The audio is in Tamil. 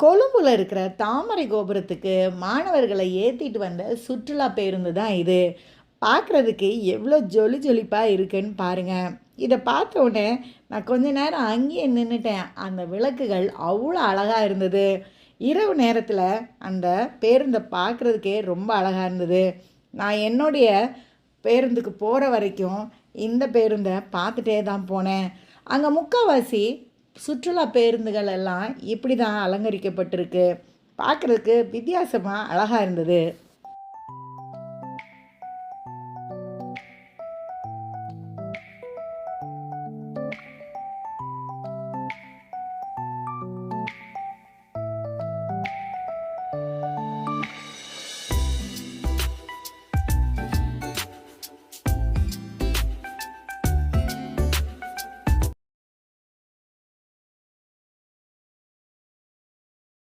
கொழும்புல இருக்கிற தாமரை கோபுரத்துக்கு மாணவர்களை ஏற்றிட்டு வந்த சுற்றுலா பேருந்து தான் இது. பார்க்குறதுக்கு எவ்வளோ ஜொலி ஜொலிப்பாக இருக்குன்னு பாருங்கள் இதை பார்த்த உடனே நான் கொஞ்ச நேரம் அங்கேயே நின்றுட்டேன் அந்த விளக்குகள் அவ்வளோ அழகாக இருந்தது. இரவு நேரத்தில் அந்த பேருந்தை பார்க்குறதுக்கே ரொம்ப அழகாக இருந்தது. நான் என்னுடைய பேருந்துக்கு போகிற வரைக்கும் இந்த பேருந்தை பார்த்துட்டே தான் போனேன். அங்கே முக்கால்வாசி சுற்றுலா பேருந்துகள் எல்லாம் இப்படி தான் அலங்கரிக்கப்பட்டிருக்கு. பார்க்குறதுக்கு வித்தியாசமாக அழகாக இருந்தது.